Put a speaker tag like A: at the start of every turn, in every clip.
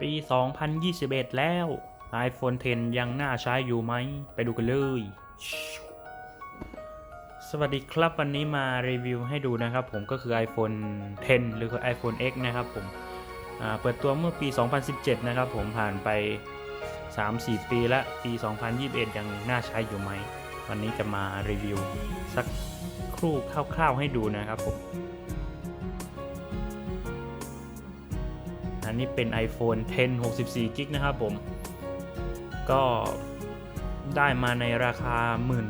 A: ปี 2021 แล้ว iPhone 10 ยังน่าใช้อยู่ไหม ไปดูกันเลย สวัสดีครับวันนี้มารีวิวให้ดูนะครับผมก็คือ iPhone 10 หรือ iPhone X นะครับผมเปิดตัวเมื่อปี 2017 นะครับผมผ่านไป 3-4 ปีแล้วปี 2021 ยังน่าใช้อยู่ไหม วันนี้จะมารีวิวสักครู่คร่าวๆให้ดูนะครับผม นนี้เป็น iPhone 10 64กิกนะครับผม ก็ได้มาในราคา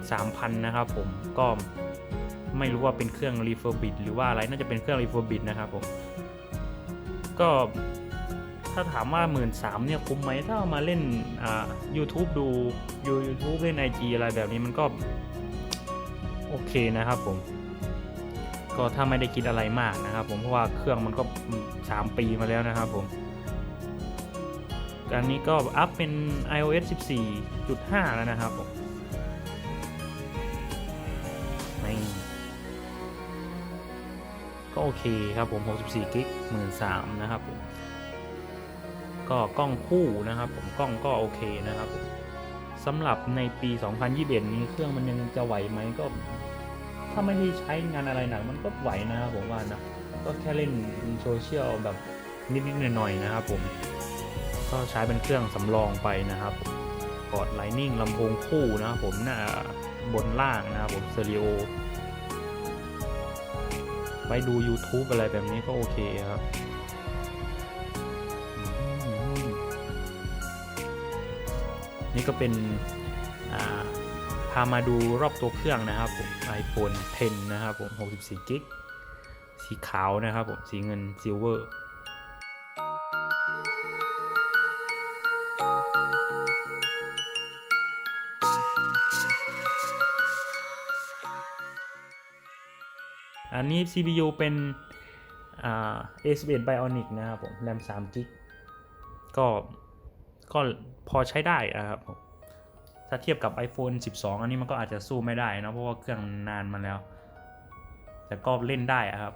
A: 13,000 นะครับผม ก็ไม่รู้ว่าเป็นเครื่อง refurbish หรือว่าอะไร น่าจะเป็นเครื่อง refurbish นะครับผม ก็ถ้าถามว่า 13,000เนี่ยคุ้มไหม ถ้าเอามาเล่นอ่า YouTube ดูยู YouTube เล่น IG อะไรแบบนี้มันก็ โอเคนะครับผม ก็ถ้าไม่ได้คิดอะไรมากนะครับผมเพราะว่าเครื่องมันก็ 3 ปีมาแล้วนะครับผมการนี้ก็อัพเป็น iOS 14.5 แล้วนะครับผมนี่ก็โอเคครับผม 64กิก13นะครับผมก็กล้องคู่นะครับผมกล้องก็โอเคนะครับผมสำหรับในปี 2021 นี้เครื่องมันยังจะไหวไหมก็ ถ้าไม่ได้ใช้งานอะไรหนักมันก็ไหวนะครับผมว่านะ ก็แค่เล่นโซเชียลแบบนิดๆหน่อยๆนะครับผมก็ใช้เป็นเครื่องสำรองไปนะครับพอร์ตไลนิ่งลำโพงคู่นะครับผมหน้าบนล่างนะครับผมเตอริโอไปดู YouTube อะไรแบบนี้ก็โอเคครับนี่ก็เป็น พามาดูรอบตัวเครื่องนะครับผม iPhone 10 นะครับผม 64กิกสีขาวนะครับผม สีเงินซิลเวอร์อันนี้ CPU เป็น A11 Bionic นะครับผมแรม3กิกก็ก็พอใช้ได้นะครับผม ถ้าเทียบกับ iPhone 12 อันนี้มันก็อาจจะสู้ไม่ได้นะเพราะว่าเครื่องนานมาแล้ว แต่ก็เล่นได้ครับ